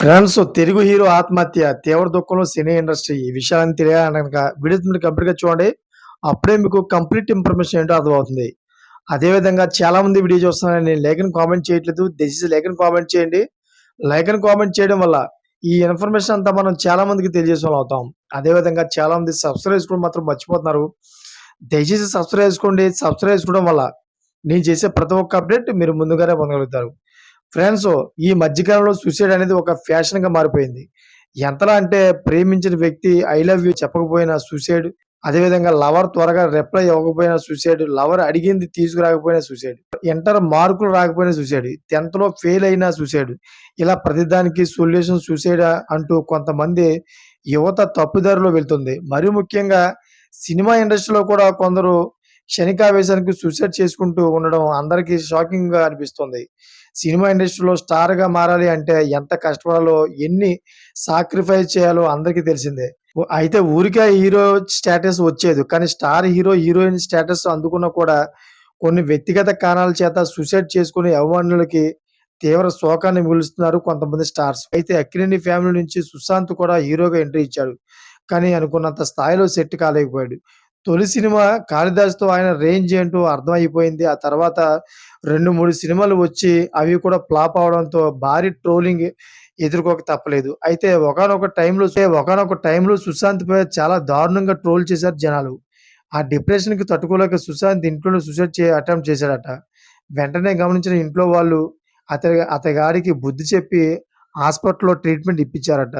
Friends Telugu hero ఆత్మహత్య తీవ్ర దుఃఖంలో సినీ ఇండస్ట్రీ ఈ విషయాన్ని తెలియాలనక కనుక వీడియో మీరు కంప్లీట్గా చూడండి. అప్పుడే మీకు కంప్లీట్ ఇన్ఫర్మేషన్ ఏంటో అర్థమవుతుంది. అదేవిధంగా చాలా మంది వీడియో చూస్తున్నారని నేను లేఖను కామెంట్ చేయట్లేదు. దయచేసి లేఖను కామెంట్ చేయండి. లేఖను కామెంట్ చేయడం వల్ల ఈ ఇన్ఫర్మేషన్ అంతా మనం చాలా మందికి తెలియజేసే అవుతాం అదేవిధంగా చాలా మంది సబ్స్క్రైబ్ చేసుకోవడం మాత్రం మర్చిపోతున్నారు. దయచేసి సబ్స్క్రైబ్ చేసుకోండి. సబ్స్క్రైబ్ చేసుకోవడం వల్ల నేను చేసే ప్రతి ఒక్క అప్డేట్ మీరు ముందుగానే పొందగలుగుతారు. ఫ్రెండ్స్ ఈ మధ్యకాలంలో సూసైడ్ అనేది ఒక ఫ్యాషన్గా మారిపోయింది. ఎంతలా అంటే ప్రేమించిన వ్యక్తి ఐ లవ్ యూ చెప్పకపోయినా సూసైడ్ అదేవిధంగా లవర్ త్వరగా రిప్లై ఇవ్వకపోయినా సూసైడ్ లవర్ అడిగింది తీసుకురాకపోయినా సూసైడ్ ఇంటర్ మార్కులు రాకపోయినా సూసైడ్ టెన్త్లో ఫెయిల్ అయినా సూసైడ్ ఇలా ప్రతిదానికి సొల్యూషన్ సూసైడ్ అంటూ కొంతమంది యువత తప్పుదారిలో వెళ్తుంది. మరి ముఖ్యంగా సినిమా ఇండస్ట్రీలో కూడా కొందరు శనికావేశానికి సూసైడ్ చేసుకుంటూ ఉండడం అందరికీ షాకింగ్గా అనిపిస్తుంది. సినిమా ఇండస్ట్రీలో స్టార్గా మారాలి అంటే ఎంత కష్టపడాలో ఎన్ని సాక్రిఫైస్ చేయాలో అందరికీ తెలిసిందే. అయితే ఊరికే హీరో స్టేటస్ వచ్చేది కానీ స్టార్ హీరో హీరోయిన్ స్టేటస్ అందుకున్న కూడా కొన్ని వ్యక్తిగత కారణాల చేత సూసైడ్ చేసుకునే అభిమానులకి తీవ్ర శోకాన్ని మిగులుస్తున్నారు కొంతమంది స్టార్స్ అయితే అక్కినేని ఫ్యామిలీ నుంచి సుశాంత్ కూడా హీరోగా ఎంట్రీ ఇచ్చాడు కానీ అనుకున్నంత స్థాయిలో సెట్ కాలేకపోయాడు. తొలి సినిమా కాళిదాస్తో ఆయన రేంజ్ ఏంటో అర్థమైపోయింది. ఆ తర్వాత రెండు మూడు సినిమాలు వచ్చి అవి కూడా ఫ్లాప్ అవడంతో భారీ ట్రోలింగ్ ఎదుర్కోక తప్పలేదు. అయితే ఒకనొక టైంలో ఒకనొక టైంలో సుశాంత్ పై చాలా దారుణంగా ట్రోల్ చేశారు జనాలు. ఆ డిప్రెషన్కి తట్టుకోలేక సుశాంత్ ఇంట్లోనే సూసైడ్ చే అటెంప్ట్ చేశాడట. వెంటనే గమనించిన ఇంట్లో వాళ్ళు అతని అతగాడికి బుద్ధి చెప్పి హాస్పిటల్లో ట్రీట్మెంట్ ఇప్పించారట.